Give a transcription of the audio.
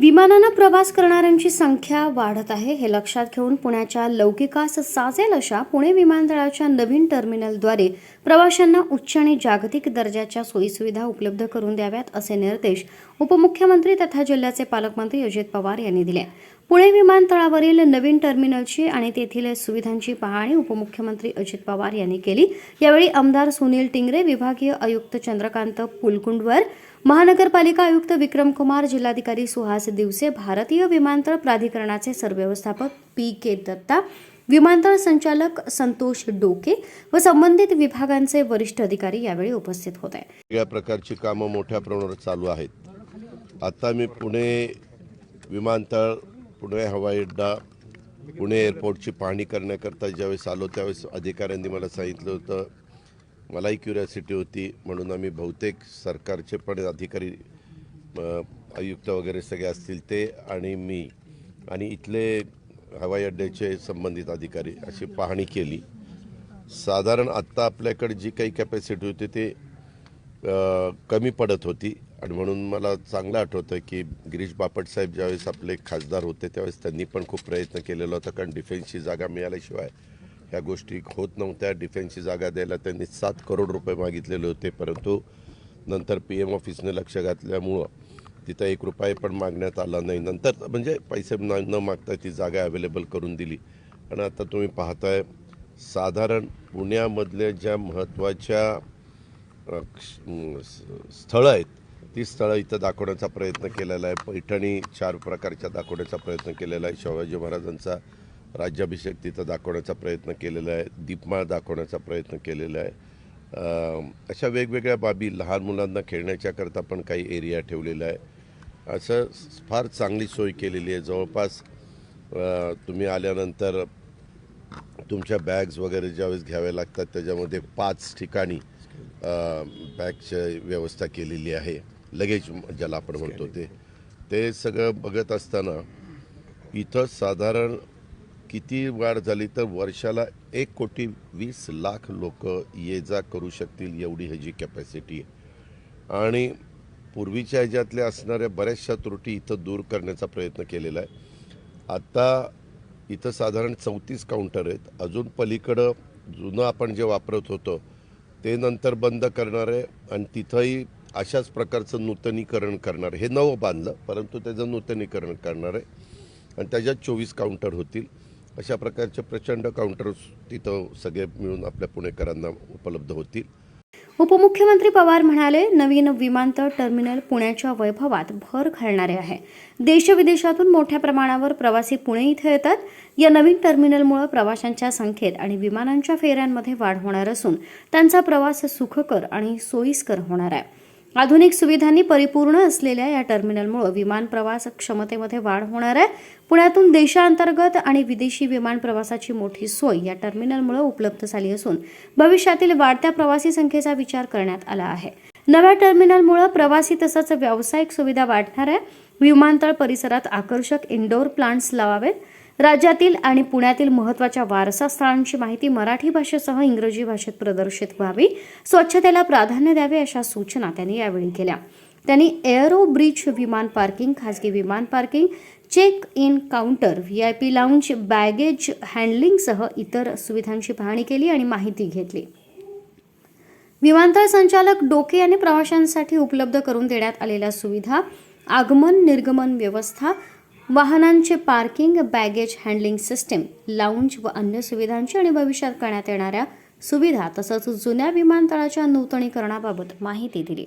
विमानानं प्रवास करणाऱ्यांची संख्या वाढत आहे. हे लक्षात घेऊन पुण्याच्या लौकिकास साजेल अशा पुणे विमानतळाच्या नवीन टर्मिनलद्वारे प्रवाशांना उच्च आणि जागतिक दर्जाच्या सोयीसुविधा उपलब्ध करून द्याव्यात असे निर्देश उपमुख्यमंत्री तथा जिल्ह्याचे पालकमंत्री अजित पवार यांनी दिले. पुणे विमानतळावरील नवीन टर्मिनलची आणि तेथील सुविधांची पाहणी उपमुख्यमंत्री अजित पवार यांनी केली. यावेळी आमदार सुनील टिंगरे विभागीय आयुक्त चंद्रकांत पुलकुंडवर महानगरपालिका आयुक्त विक्रम कुमार जिल्हाधिकारी सुहास दिवसे भारतीय विमानतळ प्राधिकरणाचे सरव्यवस्थापक पी के दत्ता विमानतळ संचालक संतोष डोके व संबंधित विभागांचे वरिष्ठ अधिकारी यावेळी उपस्थित होते. या प्रकारची कामं मोठ्या प्रमाणावर चालू आहेत. आता मी पुणे विमानतळ पुणे हवाई अड्डा पुणे एअरपोर्टची पाहणी करण्याकरता ज्यावेळेस आलो त्यावेळेस अधिकाऱ्यांनी मला सांगितलं होतं मलाही क्युरियासिटी होती म्हणून आम्ही बहुतेक सरकारचे पण अधिकारी आयुक्त वगैरे सगळे असतील ते आणि मी आणि इथले हवाई अड्ड्याचे संबंधित अधिकारी अशी पाहणी केली. साधारण आत्ता आपल्याकडे जी काही कॅपॅसिटी होती ती कमी पडत होती आणि म्हणून मला चांगलं आठवतं की गिरीश बापट साहेब ज्यावेळेस आपले खासदार होते त्यावेळेस त्यांनी पण खूप प्रयत्न केलेला होता कारण डिफेन्सची जागा मिळाल्याशिवाय. ह्या गोष्टी होत नव्हत्या. डिफेन्सची जागा द्यायला त्यांनी सात करोड रुपये मागितलेले होते. परंतु नंतर पी एम ऑफिसने लक्ष घातल्यामुळं तिथं एक रुपये पण मागण्यात आला नाही. नंतर म्हणजे पैसे न न मागता ती जागा अवेलेबल करून दिली. आणि आता तुम्ही पाहताय साधारण पुण्यामधल्या ज्या महत्त्वाच्या क्ष- स्थळं आहेत ती स्थळं इथं दाखवण्याचा प्रयत्न केलेला आहे. पैठणी चार प्रकारच्या दाखवण्याचा प्रयत्न केलेला आहे. शिवाजी महाराजांचा राज्याभिषेक तिथं दाखवण्याचा प्रयत्न केलेला आहे दीपमाळ दाखवण्याचा प्रयत्न केलेला आहे. अशा वेगवेगळ्या बाबी लहान मुलांना खेळण्याच्याकरता पण काही एरिया ठेवलेला आहे. असं फार चांगली सोय केलेली आहे. जवळपास तुम्ही आल्यानंतर तुमच्या बॅग्स वगैरे ज्यावेळेस घ्याव्या लागतात त्याच्यामध्ये पाच ठिकाणी बॅगची व्यवस्था केलेली आहे. लगेज ज्याला आपण म्हणतो ते. ते सगळं बघत असताना इथं साधारण किती वाढ झाली तर वर्षाला एक कोटी वीस लाख लोक ये जा करू शकतील एवढी ह्याची कॅपॅसिटी आहे. आणि पूर्वीच्या ह्याच्यातल्या असणाऱ्या बऱ्याचशा त्रुटी इथं दूर करण्याचा प्रयत्न केलेला आहे. आत्ता इथं साधारण चौतीस काउंटर आहेत. अजून पलीकडं जुनं आपण जे वापरत होतो ते नंतर बंद करणार आहे आणि तिथंही अशाच प्रकारचं नूतनीकरण करणार हे नवं बांधलं परंतु त्याचं नूतनीकरण करणार आहे. आणि त्याच्यात चोवीस काउंटर होतील. अशा प्रकारचे प्रचंड काउंटर्स तिथं सगळे मिळून आपल्या पुणेकरांना उपलब्ध होतील. उपमुख्यमंत्री पवार म्हणाले नवीन विमानतळ टर्मिनल पुण्याच्या वैभवात भर घालणारे आहे. देशविदेशातून मोठ्या प्रमाणावर प्रवासी पुणे इथे येतात. या नवीन टर्मिनलमुळे प्रवाशांच्या संख्येत आणि विमानांच्या फेऱ्यांमध्ये वाढ होणार असून त्यांचा प्रवास सुखकर आणि सोयीस्कर होणार आहे. आधुनिक सुविधांनी परिपूर्ण असलेल्या या टर्मिनलमुळे विमान प्रवास क्षमतेमध्ये वाढ होणार आहे. पुण्यातून देशांतर्गत आणि विदेशी विमान प्रवासाची मोठी सोय या टर्मिनलमुळे उपलब्ध झाली असून भविष्यातील वाढत्या प्रवासी संख्येचा विचार करण्यात आला आहे. नव्या टर्मिनलमुळे प्रवासी तसंच व्यावसायिक सुविधा वाढणार आहे. विमानतळ परिसरात आकर्षक इनडोअर प्लांट्स लावावेत. राज्यातील आणि पुण्यातील महत्त्वाच्या वारसा स्थळांची माहिती मराठी भाषेसह इंग्रजी भाषेत प्रदर्शित व्हावी स्वच्छतेला प्राधान्य द्यावे अशा सूचना त्यांनी यावेळी केल्या. त्यांनी एअरो ब्रिज विमान पार्किंग खासगी विमान parking check in counter V I P lounge baggage हँडलिंगसह इतर सुविधांची पाहणी केली आणि माहिती घेतली. विमानतळ संचालक डोके यांनी प्रवाशांसाठी उपलब्ध करून देण्यात आलेल्या सुविधा आगमन निर्गमन व्यवस्था वाहनांचे parking baggage handling system lounge व अन्य सुविधांची आणि भविष्यात करण्यात येणाऱ्या सुविधा तसंच जुन्या विमानतळाच्या नूतनीकरणाबाबत माहिती दिली.